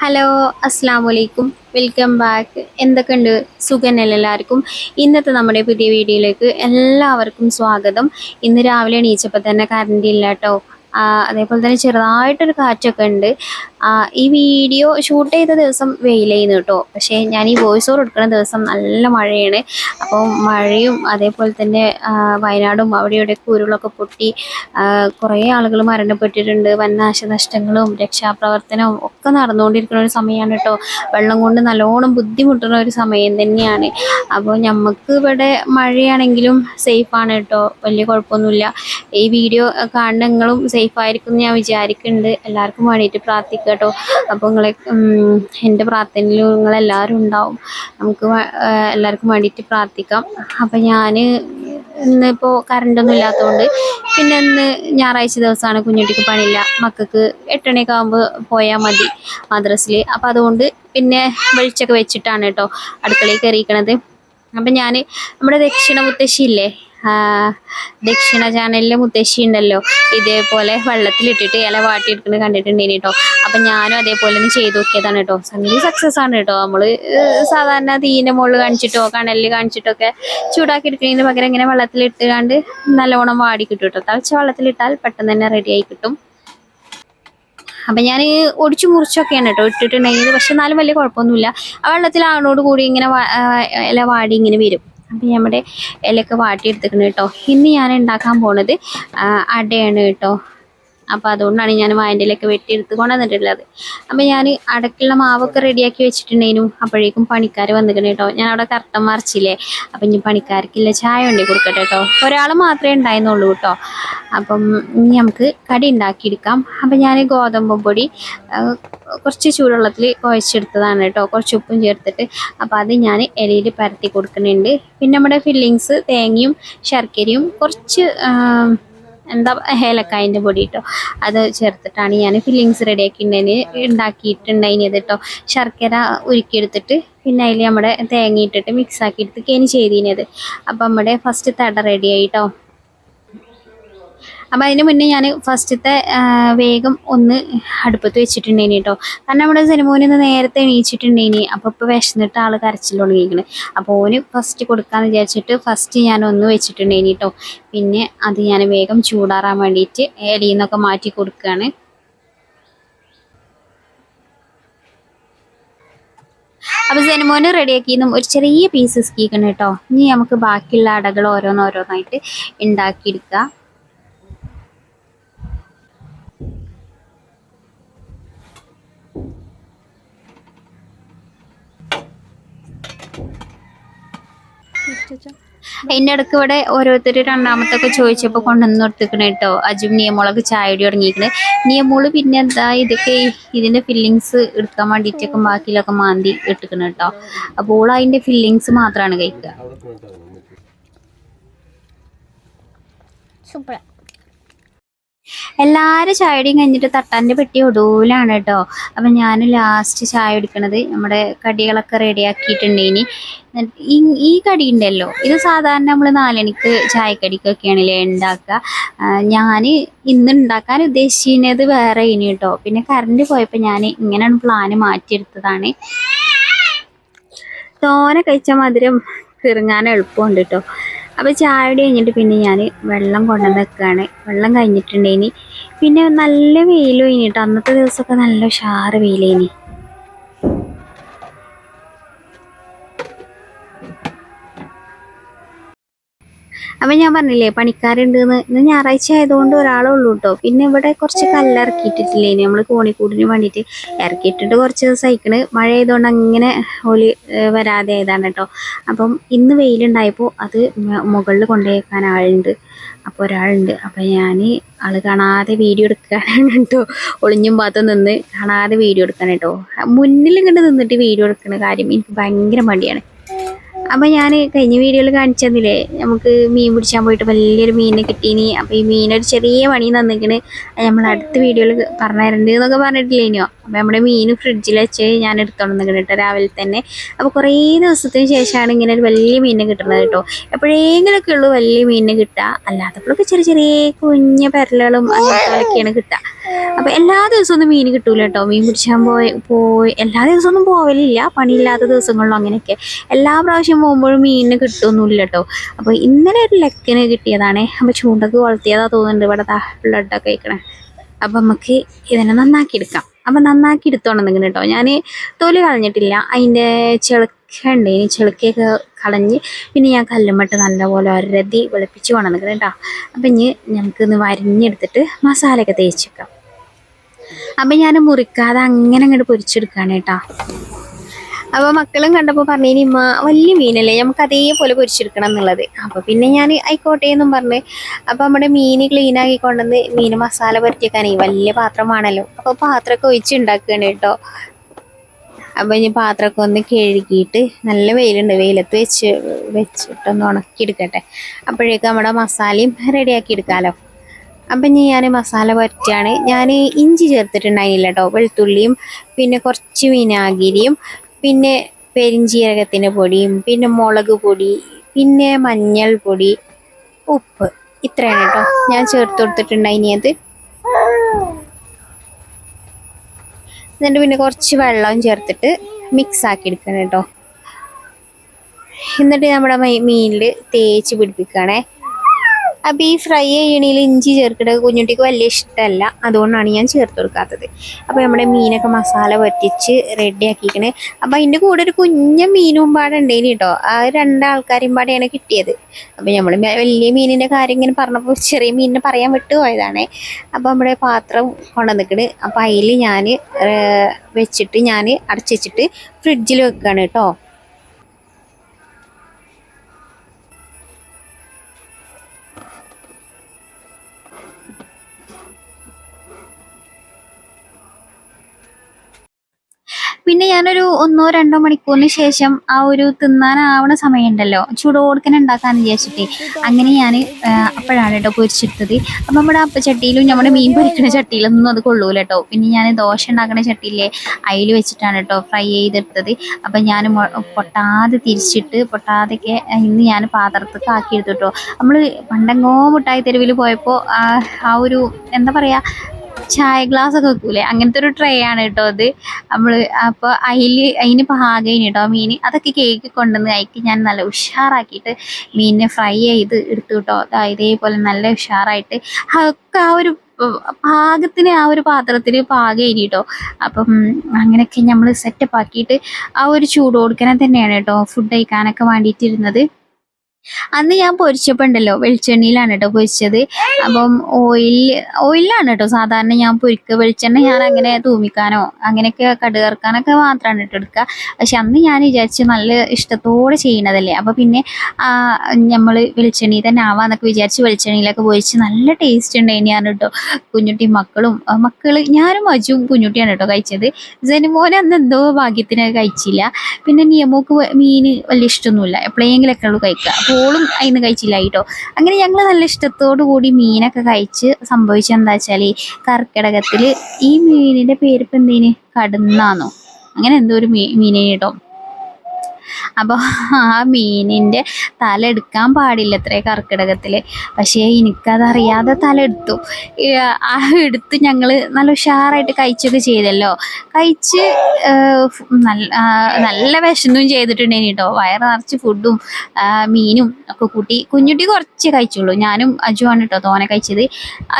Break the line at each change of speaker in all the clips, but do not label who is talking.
Hello അസ്സാം വലൈക്കും welcome back എന്തൊക്കെയുണ്ട്? സുഖനല്ല എല്ലാവർക്കും? ഇന്നത്തെ നമ്മുടെ പുതിയ വീഡിയോയിലേക്ക് എല്ലാവർക്കും സ്വാഗതം. ഇന്ന് രാവിലെ എണീച്ചപ്പോൾ തന്നെ കറണ്ട് ഇല്ല കേട്ടോ അതേപോലെ തന്നെ ചെറുതായിട്ടൊരു കാറ്റൊക്കെ ഉണ്ട്. ഈ വീഡിയോ ഷൂട്ട് ചെയ്ത ദിവസം വെയിലായിരുന്നു കേട്ടോ. പക്ഷേ ഞാൻ ഈ വോയിസ് ഓവർ എടുക്കുന്ന ദിവസം നല്ല മഴയാണ്. അപ്പോൾ മഴയും അതേപോലെ തന്നെ വയനാടും അവിടെ ഇവിടെയൊക്കെ ഉരുളൊക്കെ പൊട്ടി കുറേ ആളുകൾ മരണപ്പെട്ടിട്ടുണ്ട്. വൻ നാശനഷ്ടങ്ങളും രക്ഷാപ്രവർത്തനവും ഒക്കെ നടന്നുകൊണ്ടിരിക്കുന്ന ഒരു സമയമാണ് കേട്ടോ. വെള്ളം കൊണ്ട് നല്ലോണം ബുദ്ധിമുട്ടുന്ന ഒരു സമയം തന്നെയാണ്. അപ്പോൾ നമുക്ക് ഇവിടെ മഴയാണെങ്കിലും സേഫാണ് കേട്ടോ. വലിയ കുഴപ്പമൊന്നുമില്ല. ഈ വീഡിയോ കാണുന്ന നിങ്ങളും സേഫ് ആയിരിക്കും എന്ന് ഞാൻ വിചാരിക്കുന്നുണ്ട് എല്ലാവർക്കും വേണ്ടിയിട്ട് പ്രാർത്ഥിക്കുക കേട്ടോ അപ്പോൾ നിങ്ങളെ എന്റെ പ്രാർത്ഥനയിൽ നിങ്ങളെല്ലാവരും ഉണ്ടാവും. നമുക്ക് എല്ലാവർക്കും വേണ്ടിയിട്ട് പ്രാർത്ഥിക്കാം. അപ്പം ഞാൻ ഇന്നിപ്പോൾ കറണ്ടൊന്നും ഇല്ലാത്തതുകൊണ്ട് പിന്നെ ഇന്ന് ഞായറാഴ്ച ദിവസമാണ് കുഞ്ഞുട്ടിക്ക് പണിയില്ല. മക്കൾക്ക് എട്ടണിയൊക്കെ ആകുമ്പോൾ പോയാൽ മതി മദ്രസിൽ അപ്പോൾ അതുകൊണ്ട് പിന്നെ വെളിച്ചൊക്കെ വെച്ചിട്ടാണ് കേട്ടോ അടുക്കളയിൽ കയറിയിരിക്കണത് അപ്പം ഞാൻ നമ്മുടെ ദക്ഷിണ മുത്തശ്ശി ഇല്ലേ ദക്ഷിണ ചാനലിലെ മുത്തശ്ശി ഉണ്ടല്ലോ. ഇതേപോലെ വെള്ളത്തിലിട്ടിട്ട് ഇല വാട്ടിയെടുക്കുന്നത് കണ്ടിട്ടുണ്ടേനി കേട്ടോ അപ്പം ഞാനും അതേപോലെ ഒന്ന് ചെയ്ത് നോക്കിയതാണ് കേട്ടോ സംഗതി സക്സസ് ആണ് കേട്ടോ നമ്മൾ സാധാരണ തീന്റെ മുകളിൽ കാണിച്ചിട്ടോ കണലിൽ കാണിച്ചിട്ടൊക്കെ ചൂടാക്കി എടുക്കുന്നതിന് പകരം ഇങ്ങനെ വെള്ളത്തിലിട്ട് കണ്ട് നല്ലോണം വാടി കിട്ടും കേട്ടോ തളിച്ച വെള്ളത്തിലിട്ടാൽ പെട്ടെന്ന് തന്നെ റെഡി ആയി കിട്ടും. അപ്പം ഞാൻ ഒടിച്ചു മുറിച്ചൊക്കെയാണ് കേട്ടോ ഇട്ടിട്ടുണ്ടെങ്കിൽ പക്ഷെ എന്നാലും വലിയ കുഴപ്പമൊന്നുമില്ല. ആ വെള്ളത്തിൽ ആണോട് കൂടി ഇങ്ങനെ ഇല വാടി ഇങ്ങനെ വരും. അപ്പം നമ്മുടെ ഇലയൊക്കെ വാട്ടിയെടുത്തിക്കണം കേട്ടോ. ഇന്ന് ഞാൻ ഉണ്ടാക്കാൻ പോണത് അടയാണ് കേട്ടോ. അപ്പോൾ അതുകൊണ്ടാണ് ഞാൻ വായന്റെലൊക്കെ വെട്ടിയെടുത്ത് കൊണ്ടുവന്നിട്ടുള്ളത് അപ്പോൾ ഞാൻ അടക്കുള്ള മാവൊക്കെ റെഡിയാക്കി വെച്ചിട്ടുണ്ടേനും. അപ്പോഴേക്കും പണിക്കാർ വന്നിട്ടുണ്ട് കേട്ടോ. ഞാൻ അവിടെ കറക്റ്റം മറിച്ചില്ലേ? അപ്പം ഇനി പണിക്കാർക്കില്ല ചായ ഉണ്ടി കൊടുക്കട്ടെ കേട്ടോ. ഒരാൾ മാത്രമേ ഉണ്ടായിരുന്നുള്ളൂ കേട്ടോ. അപ്പം ഇനി നമുക്ക് കടി ഉണ്ടാക്കിയെടുക്കാം. അപ്പം ഞാൻ ഗോതമ്പ് പൊടി കുറച്ച് ചൂടുവെള്ളത്തിൽ കുഴച്ചെടുത്തതാണ് കേട്ടോ. കുറച്ച് ഉപ്പും ചേർത്തിട്ട്. അപ്പോൾ അത് ഞാൻ ഇലയിൽ പരത്തി കൊടുക്കുന്നുണ്ട്. പിന്നെ നമ്മുടെ ഫില്ലിങ്സ് തേങ്ങയും ശർക്കരയും കുറച്ച് എന്താ ഏലക്കായന്റെ പൊടി കേട്ടോ അത് ചേർത്തിട്ടാണ് ഞാൻ ഫില്ലിങ്സ് റെഡിയാക്കിയിട്ടുണ്ടതിന് അത് കേട്ടോ ശർക്കര ഉരുക്കിയെടുത്തിട്ട് പിന്നെ അതിൽ നമ്മുടെ തേങ്ങ ഇട്ടിട്ട് മിക്സ് ആക്കി കേനി ചെയ്തിനത് അപ്പം നമ്മുടെ ഫസ്റ്റ് തട റെഡിയായി കേട്ടോ അപ്പം അതിന് മുന്നേ ഞാൻ ഫസ്റ്റത്തെ വേഗം ഒന്ന് അടുപ്പത്ത് വെച്ചിട്ടുണ്ടേനി കേട്ടോ കാരണം നമ്മുടെ സിനിമോനെ ഒന്ന് നേരത്തെ എണീച്ചിട്ടുണ്ടേനി. അപ്പോൾ ഇപ്പോൾ വിശന്നിട്ട് ആൾ കരച്ചിൽ തുടങ്ങിയിരിക്കണ്. അപ്പോൾ ഓന് ഫസ്റ്റ് കൊടുക്കാന്ന് വിചാരിച്ചിട്ട് ഫസ്റ്റ് ഞാൻ ഒന്ന് വെച്ചിട്ടുണ്ടേനി കേട്ടോ പിന്നെ അത് ഞാൻ വേഗം ചൂടാറാൻ വേണ്ടിയിട്ട് ഇലയിൽ നിന്നൊക്കെ മാറ്റി കൊടുക്കുകയാണ് അപ്പോൾ സിനിമോന് റെഡിയാക്കിയതും ഒരു ചെറിയ പീസസ് കേൾക്കണം കേട്ടോ ഇനി നമുക്ക് ബാക്കിയുള്ള അടകൾ ഓരോന്നോരോന്നായിട്ട് ഉണ്ടാക്കിയെടുക്കുക അതിന്റെ ഇടയ്ക്ക് ഇവിടെ ഓരോരുത്തർ രണ്ടാമത്തൊക്കെ ചോദിച്ചപ്പോൾ കൊണ്ടുവന്ന് കൊടുത്തിക്കണ കേട്ടോ. അജും നിയമോളൊക്കെ ചായ ഇടി തുടങ്ങിയിരിക്കണേ. നിയമോൾ പിന്നെ എന്താ ഇതൊക്കെ ഇതിന്റെ ഫില്ലിങ്സ് എടുക്കാൻ വേണ്ടിയിട്ടൊക്കെ ബാക്കിയിലൊക്കെ മാന്തി ഇട്ടിക്കണ കേട്ടോ. അപ്പോൾ ഓൾ അതിന്റെ ഫില്ലിങ്സ് മാത്രമാണ് കഴിക്കുക.
സൂപ്പർ
എല്ലാവരും ചായയും കഴിഞ്ഞിട്ട് തട്ടാന്റെ പെട്ടി ഒടുവിലാണ് കേട്ടോ. അപ്പം ഞാൻ ലാസ്റ്റ് ചായ എടുക്കണത് നമ്മുടെ കടികളൊക്കെ റെഡിയാക്കിയിട്ടുണ്ട് ഇനി. ഈ ഈ കടി ഉണ്ടല്ലോ. ഇത് സാധാരണ നമ്മൾ നാലണിക്ക് ചായക്കടിക്കൊക്കെയാണല്ലേ ഉണ്ടാക്കുക. ഞാൻ ഇന്ന് ഉണ്ടാക്കാൻ ഉദ്ദേശിക്കുന്നത് വേറെ ഇനി കേട്ടോ. പിന്നെ കറണ്ട് പോയപ്പോൾ ഞാൻ ഇങ്ങനെയാണ് പ്ലാന് മാറ്റിയെടുത്തതാണ്. തോനെ കഴിച്ച മധുരം തിരുങ്ങാൻ എളുപ്പമുണ്ട് കേട്ടോ. അപ്പോൾ ചായയുടെ കഴിഞ്ഞിട്ട് പിന്നെ ഞാൻ വെള്ളം കൊണ്ടുവന്ന് വെക്കുകയാണ് വെള്ളം കഴിഞ്ഞിട്ടുണ്ടേനി. പിന്നെ നല്ല വെയിലും കഴിഞ്ഞിട്ട് അന്നത്തെ ദിവസമൊക്കെ നല്ല ഉഷാറ് വെയിലേനി. അപ്പം ഞാൻ പറഞ്ഞില്ലേ പണിക്കാരുണ്ട് ഇന്ന് ഞായറാഴ്ച ആയതുകൊണ്ട് ഒരാളേ ഉള്ളൂ കേട്ടോ പിന്നെ ഇവിടെ കുറച്ച് കല്ലിറക്കിയിട്ടിട്ടില്ലേ നമ്മൾ കോണിക്കൂടിന് വേണ്ടിയിട്ട് ഇറക്കിയിട്ടിട്ട് കുറച്ച് ദിവസം അയക്കണ് മഴ ആയതുകൊണ്ട് അങ്ങനെ ഓൽ വരാതെ ആയതാണ് കേട്ടോ അപ്പം ഇന്ന് വെയിലുണ്ടായപ്പോൾ അത് മുകളിൽ കൊണ്ടുപോയേക്കാൻ ആളുണ്ട്. അപ്പോൾ ഒരാളുണ്ട്. അപ്പം ഞാൻ ആൾ കാണാതെ വീഡിയോ എടുക്കാനാണ് കേട്ടോ ഒളിഞ്ഞും പാത്തും നിന്ന് കാണാതെ വീഡിയോ എടുക്കാൻ കേട്ടോ മുന്നിൽ ഇങ്ങോട്ട് നിന്നിട്ട് വീഡിയോ എടുക്കുന്ന കാര്യം എനിക്ക് ഭയങ്കര മടിയാണ്. അപ്പം ഞാൻ കഴിഞ്ഞ വീഡിയോയിൽ കാണിച്ചു തന്നില്ലേ? നമുക്ക് മീൻ പിടിച്ചാൻ പോയിട്ട് വലിയൊരു മീനിനെ കിട്ടീനി. അപ്പോൾ ഈ മീനൊരു ചെറിയ പണി തന്നിക്കണ്. നമ്മൾ അടുത്ത വീഡിയോയിൽ പറഞ്ഞു എന്നൊക്കെ പറഞ്ഞിട്ടില്ലേനോ അപ്പോൾ നമ്മുടെ മീൻ ഫ്രിഡ്ജിൽ വെച്ച് ഞാൻ എടുത്തോണ്ട് നിൽക്കണം കേട്ടോ രാവിലെ തന്നെ. അപ്പോൾ കുറേ ദിവസത്തിന് ശേഷമാണ് ഇങ്ങനെ ഒരു വലിയ മീനിനെ കിട്ടുന്നത് കേട്ടോ എപ്പോഴെങ്കിലൊക്കെ ഉള്ളൂ വലിയ മീനിനെ കിട്ടുക. അല്ലാത്തപ്പോഴൊക്കെ ചെറിയ ചെറിയ കുഞ്ഞ പെരലുകളും അങ്ങനത്തെയൊക്കെയാണ് കിട്ടുക. അപ്പോൾ എല്ലാ ദിവസവും ഒന്നും മീൻ കിട്ടൂല കേട്ടോ. മീൻ പിടിച്ചാൻ പോയി പോയി. എല്ലാ ദിവസവും ഒന്നും പോവലില്ല. പണിയില്ലാത്ത ദിവസങ്ങളിലും അങ്ങനെയൊക്കെ. എല്ലാ പ്രാവശ്യം പോകുമ്പോഴും മീനിന് കിട്ടുമൊന്നുമില്ല കേട്ടോ. അപ്പോൾ ഇന്നലെ ഒരു ലക്കിന് കിട്ടിയതാണ്. അപ്പോൾ ചൂണ്ടക്ക് വളർത്തിയതാ തോന്നുന്നുണ്ട്. ഇവിടെ ബ്ലഡൊക്കെ കഴിക്കണേ അപ്പം നമുക്ക് ഇതിനെ നന്നാക്കി എടുക്കാം. അപ്പം നന്നാക്കി എടുത്തോണ്ടെന്നിങ്ങനെ കേട്ടോ. ഞാൻ തൊലി കളഞ്ഞിട്ടില്ല. അതിന്റെ ചെളുക്കുണ്ട് ഇനി ചെളുക്കൊക്കെ കളഞ്ഞ് പിന്നെ ഞാൻ കല്ലുമട്ട് നല്ലപോലെ ഒരതി വെളുപ്പിച്ച് കൊണ്ടുവന്നിക്കണം കേട്ടോ. അപ്പം ഇനി നമുക്കിന്ന് വരിഞ്ഞെടുത്തിട്ട് മസാലയൊക്കെ തേച്ചേക്കാം അപ്പം ഞാൻ മുറിക്കാതെ അങ്ങനെ അങ്ങോട്ട് പൊരിച്ചെടുക്കുകയാണ് കേട്ടോ. അപ്പോൾ മക്കളും കണ്ടപ്പോൾ പറഞ്ഞു ഇമ്മ വലിയ മീനല്ലേ നമുക്ക് അതേപോലെ പൊരിച്ചെടുക്കണം എന്നുള്ളത്. അപ്പോൾ പിന്നെ ഞാൻ ആയിക്കോട്ടെ എന്നും പറഞ്ഞ് അപ്പോൾ നമ്മുടെ മീൻ ക്ലീൻ ആക്കി കൊണ്ടുവന്ന് മീൻ മസാല പുരട്ടിയേക്കാനേ വലിയ പാത്രമാണല്ലോ അപ്പോൾ പാത്രമൊക്കെ ഒഴിച്ച് ഉണ്ടാക്കുകയാണ് കേട്ടോ. അപ്പോൾ ഇനി പാത്രമൊക്കെ ഒന്ന് കഴുകിയിട്ട് നല്ല വെയിലുണ്ട്. വെയിലത്ത് വെച്ച് വെച്ചിട്ടൊന്ന് ഉണക്കിയെടുക്കട്ടെ. അപ്പോഴേക്കും നമ്മുടെ മസാലയും റെഡിയാക്കി എടുക്കാമല്ലോ അപ്പം ഞാൻ മസാല പുരട്ടിയാണ് ഞാൻ ഇഞ്ചി ചേർത്തിട്ടുണ്ടായിരുന്നില്ല കേട്ടോ വെളുത്തുള്ളിയും പിന്നെ കുറച്ച് വിനാഗിരിയും പിന്നെ പെരിഞ്ചീരകത്തിന്റെ പൊടിയും പിന്നെ മുളക് പൊടി പിന്നെ മഞ്ഞൾ പൊടി ഉപ്പ്. ഇത്രയാണ് കേട്ടോ ഞാൻ ചേർത്ത് കൊടുത്തിട്ടുണ്ടായിനിയത് എന്നിട്ട് പിന്നെ കുറച്ച് വെള്ളവും ചേർത്തിട്ട് മിക്സ് ആക്കി എടുക്കണം കേട്ടോ എന്നിട്ട് നമ്മുടെ മീനിൽ തേച്ച് പിടിപ്പിക്കുകയാണേ. അപ്പം ഈ ഫ്രൈ ചെയ്യണേൽ ഇഞ്ചി ചേർക്കുന്നത് കുഞ്ഞുട്ടിക്ക് വലിയ ഇഷ്ടമല്ല അതുകൊണ്ടാണ് ഞാൻ ചേർത്ത് കൊടുക്കാത്തത്. അപ്പോൾ നമ്മുടെ മീനൊക്കെ മസാല പറ്റിച്ച് റെഡി ആക്കിയിരിക്കണേ അപ്പോൾ അതിന്റെ കൂടെ ഒരു കുഞ്ഞ മീനും പാടെ കേട്ടോ ആ രണ്ടാൾക്കാരും പാടെയാണ് കിട്ടിയത്. അപ്പോൾ നമ്മൾ വലിയ മീനിന്റെ കാര്യം ഇങ്ങനെ പറഞ്ഞപ്പോൾ ചെറിയ മീനിനെ പറയാൻ വിട്ടുപോയതാണേ അപ്പോൾ നമ്മുടെ പാത്രം കൊണ്ടുവന്നിക്കണ്. അപ്പോൾ അതിൽ ഞാൻ വെച്ചിട്ട് ഞാൻ അടച്ചു വെച്ചിട്ട് ഫ്രിഡ്ജിൽ വെക്കുകയാണ് കേട്ടോ പിന്നെ ഞാനൊരു ഒന്നോ രണ്ടോ മണിക്കൂറിന് ശേഷം ആ ഒരു തിന്നാനാവണ സമയമുണ്ടല്ലോ. ചൂടോടുക്കനെ ഉണ്ടാക്കാന്ന് വിചാരിച്ചിട്ടേ അങ്ങനെ ഞാൻ അപ്പോഴാണ് കേട്ടോ പൊരിച്ചെടുത്തത്. അപ്പം നമ്മുടെ അപ്പച്ചട്ടിയിലും നമ്മുടെ മീൻ പൊരിക്കുന്ന ചട്ടിയിലൊന്നും അത് കൊള്ളൂല കേട്ടോ. പിന്നെ ഞാൻ ദോശ ഉണ്ടാക്കുന്ന ചട്ടിയിലെ അതിൽ വെച്ചിട്ടാണ് കേട്ടോ ഫ്രൈ ചെയ്തെടുത്തത്. അപ്പം ഞാൻ പൊട്ടാതെ തിരിച്ചിട്ട് പൊട്ടാതെയൊക്കെ ഇന്ന് ഞാൻ പാത്രത്തൊക്കെ ആക്കിയെടുത്തു കേട്ടോ. നമ്മൾ പണ്ടെങ്ങോ മുട്ടായി തെരുവിൽ പോയപ്പോൾ ആ ഒരു എന്താ പറയുക ചായ ഗ്ലാസ് ഒക്കെ വെക്കൂലേ? അങ്ങനത്തെ ഒരു ട്രേ ആണ് കേട്ടോ അത്. നമ്മൾ അപ്പോൾ അതിൽ അതിന് പാകയിന് കേട്ടോ മീൻ അതൊക്കെ കേക്ക് കൊണ്ടുവന്ന് അതിക്ക് ഞാൻ നല്ല ഉഷാറാക്കിയിട്ട് മീനിനെ ഫ്രൈ ചെയ്ത് എടുത്തു കേട്ടോ ഇതേപോലെ നല്ല ഉഷാറായിട്ട് ഒക്കെ ആ ഒരു പാകത്തിന് ആ ഒരു പാത്രത്തിൽ പാകയിനി കേട്ടോ അപ്പം അങ്ങനെയൊക്കെ നമ്മൾ സെറ്റപ്പ് ആക്കിയിട്ട് ആ ഒരു ചൂട് കൊടുക്കണേ തന്നെയാണ് കേട്ടോ ഫുഡ് കഴിക്കാനൊക്കെ വേണ്ടിയിട്ടിരുന്നത് അന്ന് ഞാൻ പൊരിച്ചപ്പോൾ ഉണ്ടല്ലോ വെളിച്ചെണ്ണയിലാണ് കേട്ടോ പൊരിച്ചത്. അപ്പം ഓയിലിൽ ഓയിലാണ് കേട്ടോ സാധാരണ ഞാൻ പൊരിക്കുക വെളിച്ചെണ്ണ ഞാൻ അങ്ങനെ തൂമിക്കാനോ അങ്ങനെയൊക്കെ കടുകറക്കാനൊക്കെ മാത്രമാണ് കേട്ടോ എടുക്കുക പക്ഷെ അന്ന് ഞാൻ വിചാരിച്ചു നല്ല ഇഷ്ടത്തോടെ ചെയ്യണതല്ലേ. അപ്പോൾ പിന്നെ നമ്മൾ വെളിച്ചെണ്ണയിൽ തന്നെ ആവാന്നൊക്കെ വിചാരിച്ച് വെളിച്ചെണ്ണയിലൊക്കെ പൊരിച്ച് നല്ല ടേസ്റ്റ് ഉണ്ടായിനാണ് കേട്ടോ കുഞ്ഞുട്ടി മക്കളും മക്കൾ ഞാനും അജും കുഞ്ഞുട്ടിയാണ് കേട്ടോ കഴിച്ചത്. ജനുമോനെ അന്ന് എന്തോ ഭാഗ്യത്തിന് കഴിച്ചില്ല. പിന്നെ നിയമോക്ക് മീൻ വലിയ ഇഷ്ടമൊന്നുമില്ല എപ്പോഴെങ്കിലൊക്കെ ഉള്ളൂ കഴിക്കുക പോളും അതിന് കഴിച്ചില്ല കേട്ടോ. അങ്ങനെ ഞങ്ങൾ നല്ല ഇഷ്ടത്തോടു കൂടി മീനൊക്കെ കഴിച്ച് സംഭവിച്ചത് എന്താ വെച്ചാൽ കർക്കിടകത്തിൽ ഈ മീനിന്റെ പേര് ഇപ്പം എന്തേന്? കടുന്നാന്നോ. അങ്ങനെ എന്തോ ഒരു മീ മീനെ കേട്ടോ. അപ്പോൾ ആ മീനിന്റെ തല എടുക്കാൻ പാടില്ല അത്രേ കർക്കിടകത്തിൽ പക്ഷേ എനിക്കതറിയാതെ തല എടുത്തു. ആ എടുത്ത് ഞങ്ങൾ നല്ല ഉഷാറായിട്ട് കഴിച്ചൊക്കെ ചെയ്തല്ലോ. കഴിച്ച് നല്ല നല്ല വിശന്നും ചെയ്തിട്ടുണ്ടേനി കേട്ടോ വയറ് നിറച്ച് ഫുഡും മീനും ഒക്കെ കൂട്ടി കുഞ്ഞുട്ടി കുറച്ച് കഴിച്ചുള്ളൂ. ഞാനും അജു ആണ് കേട്ടോ തോനെ കഴിച്ചത്.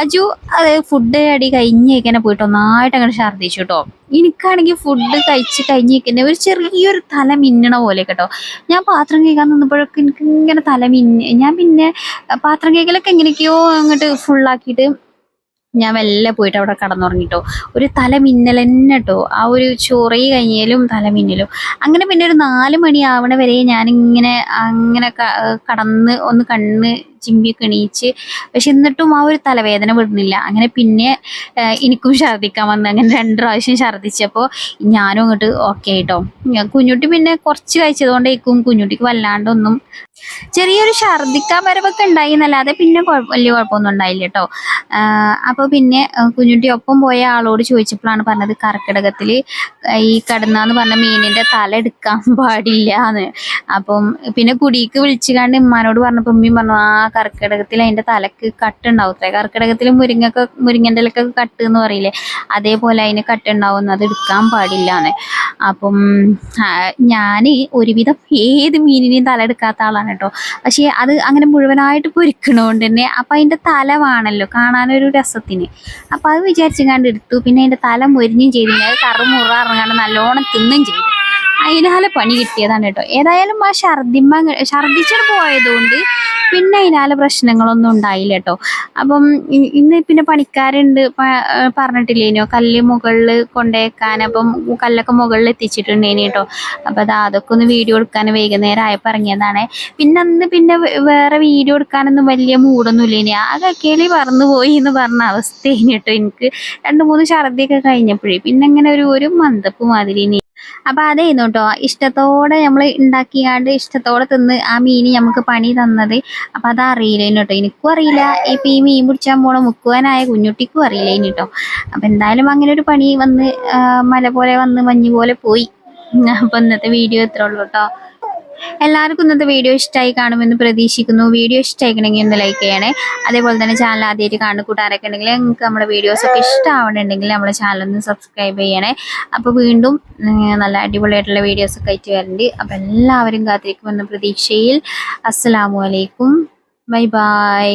അജു അത് ഫുഡ് അടി കഴിഞ്ഞേക്കനെ പോയിട്ട് ഒന്നായിട്ട് അങ്ങനെ ഛർദ്ദിച്ചു കേട്ടോ എനിക്കാണെങ്കിൽ ഫുഡ് കഴിച്ച് നിൽക്കുന്ന ഒരു ചെറിയൊരു തല മിന്നണ പോലെ കേട്ടോ. ഞാൻ പാത്രം കേൾക്കാൻ നിന്നപ്പോഴൊക്കെ എനിക്ക് ഇങ്ങനെ തല മിന്ന ഞാൻ പിന്നെ പാത്രം കേൾക്കലൊക്കെ എങ്ങനെയൊക്കെയോ അങ്ങോട്ട് ഫുള്ളാക്കിയിട്ട് ഞാൻ വെല്ല പോയിട്ട് അവിടെ കടന്നുറങ്ങിട്ടോ. ഒരു തല മിന്നൽ തന്നെ കേട്ടോ ആ ഒരു ചൊറി കഴിഞ്ഞാലും തല മിന്നലും അങ്ങനെ പിന്നെ ഒരു നാല് മണി ആവണ വരെ ഞാനിങ്ങനെ അങ്ങനെ കടന്ന് ഒന്ന് കണ്ണ് ചിമ്പിയൊക്കെ എണീച്ച്. പക്ഷെ എന്നിട്ടും ആ ഒരു തലവേദന വിടുന്നില്ല. അങ്ങനെ പിന്നെ എനിക്കും ഛർദ്ദിക്കാൻ വന്ന്. അങ്ങനെ രണ്ട് പ്രാവശ്യം ഛർദ്ദിച്ചപ്പോൾ ഞാനും അങ്ങോട്ട് ഓക്കെ ആയിട്ടോ. കുഞ്ഞുട്ടി പിന്നെ കുറച്ച് കഴിച്ചതുകൊണ്ടേക്കും കുഞ്ഞുട്ടിക്ക് വല്ലാണ്ടൊന്നും ചെറിയൊരു ഛർദിക്കാൻ വരവൊക്കെ ഉണ്ടായി എന്നല്ലാതെ പിന്നെ വലിയ കുഴപ്പമൊന്നും ഉണ്ടായില്ല കേട്ടോ. അപ്പോൾ പിന്നെ കുഞ്ഞുട്ടി ഒപ്പം പോയ ആളോട് ചോദിച്ചപ്പോഴാണ് പറഞ്ഞത് കർക്കിടകത്തിൽ ഈ കടന്നാന്ന് പറഞ്ഞ മീനിന്റെ തല എടുക്കാൻ പാടില്ല എന്ന് അപ്പം പിന്നെ കുടിക്ക് വിളിച്ചു കണ്ട് ഉമ്മാനോട് പറഞ്ഞപ്പോൾ ഉമ്മയും പറഞ്ഞു ആ കർക്കിടകത്തിൽ അതിന്റെ തലക്ക് കട്ടുണ്ടാവും അത്രേ കർക്കിടകത്തിൽ മുരിങ്ങൊക്കെ മുരിങ്ങന്റെ കട്ട് എന്ന് പറയില്ലേ അതേപോലെ അതിന് കട്ടുണ്ടാവും അത് എടുക്കാൻ പാടില്ല എന്ന് അപ്പം ഞാൻ ഒരുവിധം ഏത് മീനിനെയും തല എടുക്കാത്ത ആളാണ് കേട്ടോ. പക്ഷേ അത് അങ്ങനെ മുഴുവനായിട്ട് പൊരിക്കണോണ്ട് തന്നെ അപ്പം അതിന്റെ തല വേണമല്ലോ കാണാനൊരു രസത്തിന്. അപ്പം അത് വിചാരിച്ചു കണ്ടെടുത്തു പിന്നെ അതിന്റെ തല മൊരിഞ്ഞും ചെയ്തു. അത് കറുമുറ ഇറങ്ങാണ്ട് നല്ലോണം തിന്നും ചെയ്തു. അതിനാലെ പണി കിട്ടിയതാണ് കേട്ടോ. ഏതായാലും ആ ഛർദിമ്മ ഛർദിച്ചിട്ട് പോയതുകൊണ്ട് പിന്നെ അതിനാല് പ്രശ്നങ്ങളൊന്നും ഉണ്ടായില്ല കേട്ടോ. അപ്പം ഇന്ന് പിന്നെ പണിക്കാരുണ്ട് പറഞ്ഞിട്ടില്ലേനോ? കല്ല് മുകളിൽ കൊണ്ടേക്കാൻ അപ്പം കല്ലൊക്കെ മുകളിൽ എത്തിച്ചിട്ടുണ്ടേനി കേട്ടോ. അപ്പം അത് അതൊക്കെ ഒന്ന് വീഡിയോ എടുക്കാൻ വൈകുന്നേരം ആയപ്പോൾ ഇറങ്ങിയതാണ്. പിന്നെ അന്ന് പിന്നെ വേറെ വീഡിയോ എടുക്കാനൊന്നും വലിയ മൂടൊന്നും ഇല്ലേനി. ആ കക്കേലി പറന്നു പോയി എന്ന് പറഞ്ഞ അവസ്ഥയാണ് കേട്ടോ എനിക്ക്. രണ്ട് മൂന്ന് ഛർദിയൊക്കെ കഴിഞ്ഞപ്പോഴേ. പിന്നെ അങ്ങനെ ഒരു ഒരു മന്ദപ്പ് മാതിരി അതേ അതായിരുന്നു കേട്ടോ. ഇഷ്ടത്തോടെ നമ്മൾ ഉണ്ടാക്കിയാണ്ട് ഇഷ്ടത്തോടെ തിന്ന് ആ മീന് നമുക്ക് പണി തന്നത്. അപ്പൊ അത് അറിയില്ലേനു കേട്ടോ. എനിക്കും അറിയില്ല. ഇപ്പൊ ഈ മീൻ പിടിച്ചാൻ പോണ മുക്കുവാനായ കുഞ്ഞുട്ടിക്കും അറിയില്ലേനു കേട്ടോ. അപ്പൊ എന്തായാലും അങ്ങനെ ഒരു പണി വന്ന് മല പോലെ വന്ന് മഞ്ഞ് പോലെ പോയി. അപ്പൊ ഇന്നത്തെ വീഡിയോ ഇത്രേ ഉള്ളൂ കേട്ടോ. എല്ലാവർക്കും ഇന്നത്തെ വീഡിയോ ഇഷ്ടമായി കാണുമെന്ന് പ്രതീക്ഷിക്കുന്നു. വീഡിയോ ഇഷ്ടമായിക്കണമെങ്കിൽ ഒന്ന് ലൈക്ക് ചെയ്യണേ. അതേപോലെ തന്നെ ചാനൽ ആദ്യമായിട്ട് കാണുന്ന കൂട്ടുകാരൊക്കെ ഉണ്ടെങ്കിൽ നിങ്ങൾക്ക് നമ്മുടെ വീഡിയോസ് ഒക്കെ ഇഷ്ടമാവണമെന്നുണ്ടെങ്കിൽ നമ്മുടെ ചാനൽ ഒന്ന് സബ്സ്ക്രൈബ് ചെയ്യണേ. അപ്പോൾ വീണ്ടും നല്ല അടിപൊളിയായിട്ടുള്ള വീഡിയോസ് ഒക്കെ ആയിട്ട് വരുന്നുണ്ട് അപ്പോൾ എല്ലാവരും കാത്തിരിക്കുമെന്ന പ്രതീക്ഷയിൽ. അസ്സലാമു അലൈക്കും. Bye bye.